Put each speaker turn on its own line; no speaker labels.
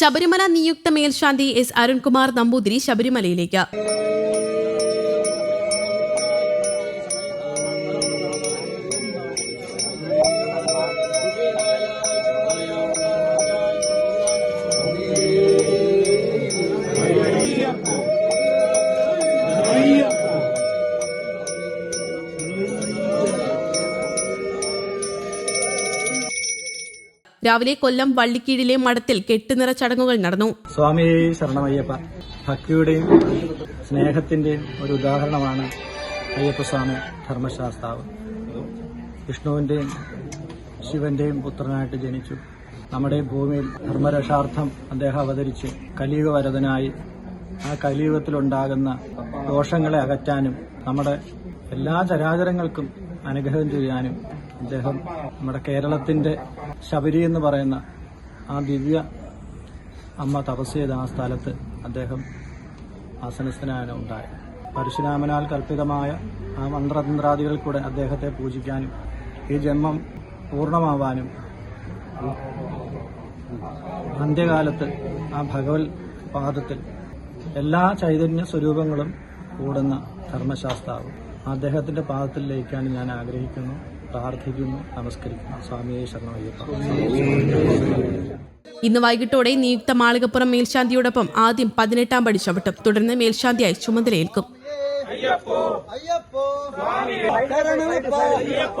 ശബരിമല നിയുക്ത മേൽശാന്തി എസ് അരുൺകുമാർ നമ്പൂതിരി ശബരിമലയിലേക്ക്. രാവിലെ കൊല്ലം വള്ളിക്കീഴിലെ മഠത്തിൽ കെട്ടുനിറ ചടങ്ങുകൾ നടന്നു.
സ്വാമി ശരണമയ്യപ്പ ഭക്തിയുടെയും സ്നേഹത്തിന്റെയും ഒരു ഉദാഹരണമാണ് അയ്യപ്പ സ്വാമി ധർമ്മശാസ്താവ്. വിഷ്ണുവിന്റെയും ശിവന്റെയും പുത്രനായിട്ട് ജനിച്ചു. നമ്മുടെ ഭൂമിയിൽ ധർമ്മരക്ഷാർത്ഥം അദ്ദേഹം അവതരിച്ച് കലിയുഗ വരതനായി ആ കലിയുഗത്തിലുണ്ടാകുന്ന ദോഷങ്ങളെ അകറ്റാനും നമ്മുടെ എല്ലാ ചരാചരങ്ങൾക്കും അനുഗ്രഹം ചെയ്യാനും അദ്ദേഹം നമ്മുടെ കേരളത്തിന്റെ ശബരി എന്ന് പറയുന്ന ആ ദിവ്യ അമ്മ തപസ് ചെയ്ത ആ സ്ഥലത്ത് അദ്ദേഹം ആസനസ്ഥനാണ് ഉണ്ടായത്. പരശുരാമനാൽ കൽപ്പിതമായ ആ മന്ത്രതന്ത്രാദികൾ കൂടെ അദ്ദേഹത്തെ പൂജിക്കാനും ഈ ജന്മം പൂർണമാവാനും അന്ത്യകാലത്ത് ആ ഭഗവത് പാദത്തിൽ എല്ലാ ചൈതന്യ സ്വരൂപങ്ങളും കൂടുന്ന ധർമ്മശാസ്താവ്. അദ്ദേഹത്തിന്റെ പാദത്തിൽ ലയിക്കാൻ ഞാൻ ആഗ്രഹിക്കുന്നു പ്രാർത്ഥിക്കുന്നു നമസ്കരിക്കുന്നു. സ്വാമിയെ ശരണമയ്യപ്പ.
ഇന്ന് വൈകിട്ടോടെ നിയുക്ത മാളികപ്പുറം മേൽശാന്തിയോടൊപ്പം ആദ്യം പതിനെട്ടാം പടി ചവിട്ടും. തുടർന്ന് മേൽശാന്തിയായി ചുമതലയേൽക്കും.
അയ്യപ്പോ ശരണമയ്യപ്പ